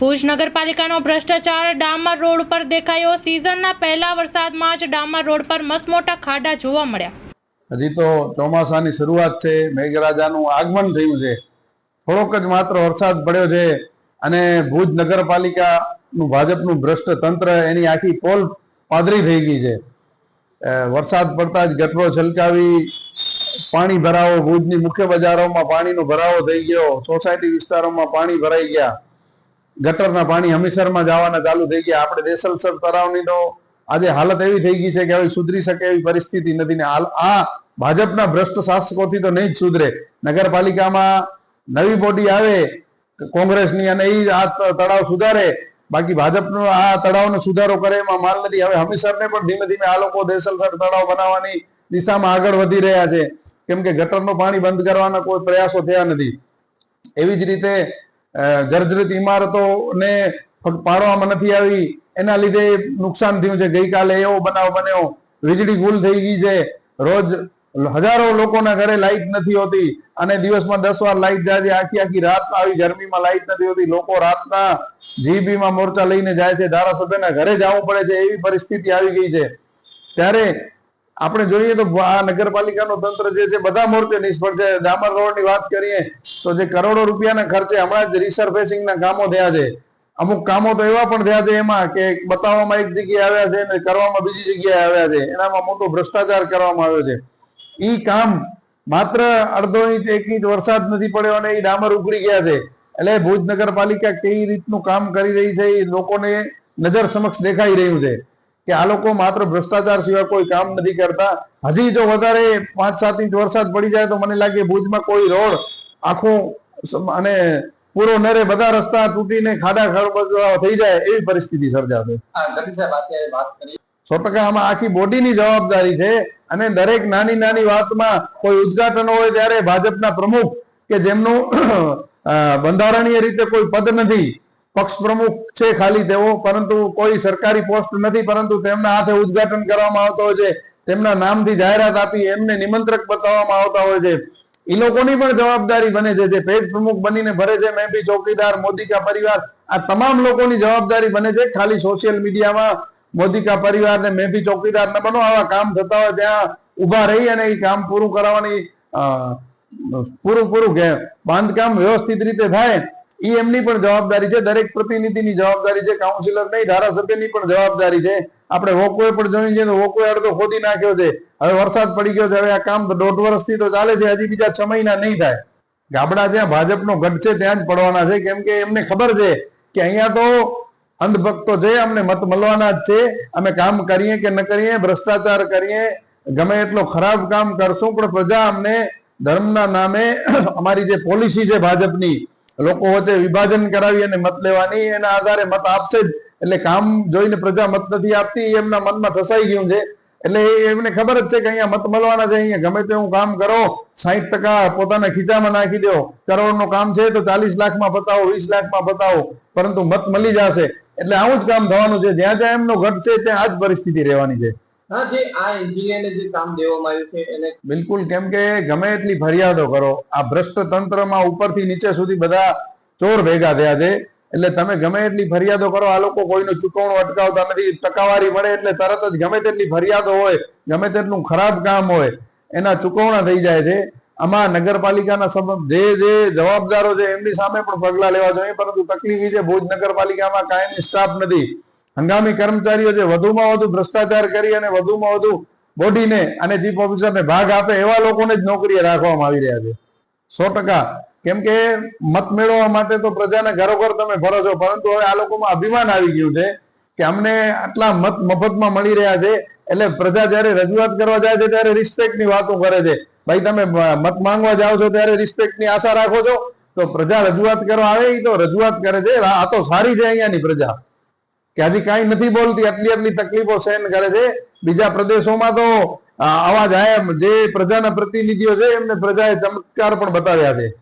ભુજ નગરપાલિકાનો ભ્રષ્ટાચાર ડામર રોડ પર દેખાયો. સિઝનના પહેલા વરસાદમાં જ ડામર રોડ પર મસમોટા ખાડા જોવા મળ્યા. હજી તો ચોમાસાની શરૂઆત છે. મેઘરાજાનું આગમન થયું છે. થોડોક જ માત્ર વરસાદ પડ્યો છે અને ભુજ નગરપાલિકાનું ભાજપનું ભ્રષ્ટ તંત્ર એની આખી પોલ પાદરી થઈ ગઈ છે. વરસાદ પડતા જ ગટરો છલકાવી પાણી ભરાવો. ભુજની મુખ્ય બજારોમાં પાણીનો ભરાવો થઈ ગયો. સોસાયટી વિસ્તારોમાં પાણી ભરાઈ ગયા. ગટરના પાણી હમીસરમાં જવાના ચાલુ થઈ ગયા. આપણે દેસલસર તળાવની તો આજે હાલત એવી થઈ ગઈ છે કે હવે સુધરી શકે એવી પરિસ્થિતિ નથી ને આ ભાજપના ભ્રષ્ટ શાસકોથી તો નહીં જ સુધરે. નગરપાલિકામાં નવી બોડી આવે, કોંગ્રેસની અને એ આ તળાવ સુધારે. બાકી ભાજપનો આ તળાવનો સુધારો કરે એમાં માલ નથી. હવે હમીસરને પણ ધીમે ધીમે આ લોકો દેસલસર તળાવ બનાવવાની દિશામાં આગળ વધી રહ્યા છે. કેમ કે ગટરનું પાણી બંધ કરવાના કોઈ પ્રયાસો થયા નથી. એવી જ રીતે જર્જરિત ઇમારતોને પાડવામાં નથી આવી. એના લીધે નુકસાન થયું છે. ગઈકાલે એવો બનાવ બન્યો. વીજળી ગુલ થઈ ગઈ છે. રોજ હજારો લોકોના ઘરે લાઈટ નથી હોતી અને દિવસમાં દસ વાર લાઈટ જાય છે આખી આખી રાત આવી. ગરમીમાં લાઈટ નથી હોતી. લોકો રાતના જીબીમાં મોરચા લઈને જાય છે. ધારાસભ્યના ઘરે જવું પડે છે. એવી પરિસ્થિતિ આવી ગઈ છે. ત્યારે આપણે જોઈએ તો આ નગરપાલિકાનો તંત્ર જે છે, બધા મોરચે નિષ્ફળ છે. ડામર રોડની વાત કરીએ તો જે કરોડો રૂપિયાના ખર્ચે હમણાં જ રિસર્ફેસિંગના કામો થયા છે. અમુક કામો તો એવા પણ થયા છે એમાં કે બતાવવામાં એક જગ્યાએ આવ્યા છે ને કરવામાં બીજી જગ્યાએ આવ્યા છે. એનામાં મોટો ભ્રષ્ટાચાર કરવામાં આવ્યો છે. ઈ કામ માત્ર અડધો ઇંચ, એક ઇંચ વરસાદ નથી પડ્યો અને એ ડામર ઉકળી ગયા છે. એટલે ભુજ નગરપાલિકા કઈ રીતનું કામ કરી રહી છે એ લોકોને નજર સમક્ષ દેખાઈ રહ્યું છે. કે આ લોકો માત્ર ભ્રષ્ટાચાર સિવાય કોઈ કામ નથી કરતા. હજી જો વધારે પાંચ સાત ઇંચ વરસાદ પડી જાય તો મને લાગે ભુજમાં કોઈ રોડ આખું અને પૂરો નરે બધા રસ્તા તૂટીને ખાડા ખડબડ થઈ જાય એવી પરિસ્થિતિ સર્જાશે. સો ટકા આમાં આખી બોડીની જવાબદારી છે અને દરેક નાની નાની વાતમાં કોઈ ઉદઘાટન હોય ત્યારે ભાજપના પ્રમુખ કે જેમનું બંધારણીય રીતે કોઈ પદ નથી પક્ષ પ્રમુખ છે ખાલી તેઓ, પરંતુ કોઈ સરકારી પોસ્ટ નથી, પરંતુ તેમના હાથે ઉદઘાટન કરવામાં આવતો હોય છે. તેમના નામથી જાહેરાત આપી, એમને નિમંત્રક બતાવવામાં આવતા હોય છે. એ લોકોની પણ જવાબદારી બને છે. જે પેજ પ્રમુખ બનીને ભરે છે, મેં બી ચોકીદાર મોદી કા પરિવાર, આ તમામ લોકોની જવાબદારી બને છે. ખાલી સોશિયલ મીડિયામાં મોદી કા પરિવાર ને મેં બી ચોકીદાર ને બનો, આવા કામ થતા હોય ત્યાં ઊભા રહી અને એ કામ પૂરું કરવાની પૂરું પૂરું બાંધકામ વ્યવસ્થિત રીતે થાય. એ એમની પણ જવાબદારી છે. દરેક પ્રતિનિધિની જવાબદારી છે. કાઉન્સિલર નહીં, ધારાસભ્યની પણ જવાબદારી છે. આપણે હોકોએ પણ જોઈએ છે તો વોકોએ અડધો ખોદી નાખ્યો છે. હવે વરસાદ પડી ગયો છે. હવે આ કામ તો દોઢ વર્ષથી તો ચાલે છે. હજી બીજા છ મહિના નહીં થાય. ગાબડા જ્યાં ભાજપનો ગઢ છે ત્યાં જ પડવાના છે. કેમ કે એમને ખબર છે કે અહીંયા તો અંધભક્તો છે. અમને મત મળવાના જ છે. અમે કામ કરીએ કે ન કરીએ, ભ્રષ્ટાચાર કરીએ, ગમે એટલો ખરાબ કામ કરશું, પણ પ્રજા અમને ધર્મના નામે અમારી જે પોલિસી છે ભાજપની લોકો વચ્ચે વિભાજન કરાવી અને મત લેવાની, એના આધારે મત આપશે જ. એટલે કામ જોઈને પ્રજા મત નથી આપતી એમના મનમાં ઠસાઈ ગયું છે. એટલે એમને ખબર જ છે કે અહીંયા મત મળવાના છે, અહીંયા ગમે તેવું કામ કરો સાહીઠ ટકા પોતાના ખીચામાં નાખી દો. કરોડનું કામ છે તો ચાલીસ લાખમાં બતાવો વીસ લાખમાં બતાવો પરંતુ મત મળી જશે. એટલે આવું જ કામ થવાનું છે. જ્યાં જ્યાં એમનો ઘટ છે, ત્યાં આ જ પરિસ્થિતિ રહેવાની છે. હા, જે આ જે કામ દેવામાં આવ્યું છે, એને બિલકુલ, કેમ કે ગમે એટલી ફરિયાદો કરો, આ ભ્રષ્ટ તંત્રમાં ઉપરથી નીચે સુધી બધા ચોર ભેગા થયા છે, એટલે તમે ગમે એટલી ફરિયાદો કરો, આ લોકો કોઈનું ચૂકવણું અટકાવતા નથી, ટકાવારી મળે એટલે તરત જ ગમે તેટલી ફરિયાદો હોય, ગમે તેટલું ખરાબ કામ હોય, એના ચૂકવણા થઈ જાય છે. આમાં નગરપાલિકાના જે જે જવાબદારો છે, એમની સામે પણ પગલા લેવા જોઈએ, પરંતુ તકલીફ છે, ભુજ નગરપાલિકામાં કાયમી સ્ટાફ નથી. હંગામી કર્મચારીઓ જે વધુમાં વધુ ભ્રષ્ટાચાર કરી અને વધુમાં વધુ બોડીને અને ચીફ ઓફિસરને ભાગ આપે એવા લોકોને જ નોકરીએ રાખવામાં આવી રહ્યા છે. સો ટકા. કેમ કે મત મેળવવા માટે તો પ્રજાને ઘરોઘર તમે ભરો છો, પરંતુ હવે આ લોકોમાં અભિમાન આવી ગયું છે કે અમને આટલા મત મફતમાં મળી રહ્યા છે, એટલે પ્રજા જ્યારે રજૂઆત કરવા જાય છે ત્યારે રિસ્પેક્ટની વાતો કરે છે. ભાઈ, તમે મત માંગવા જાઓ છો ત્યારે રિસ્પેક્ટની આશા રાખો છો? તો પ્રજા રજૂઆત કરવા આવે એ તો રજૂઆત કરે છે. આ તો સારી છે અહીંયાની પ્રજા. કે હજી કાંઈ નથી બોલતી, આટલી આટલી તકલીફો સહન કરે છે. બીજા પ્રદેશોમાં તો આવા આયા જે પ્રજાના પ્રતિનિધિઓ છે એમને પ્રજાએ ચમત્કાર પણ બતાવ્યા છે.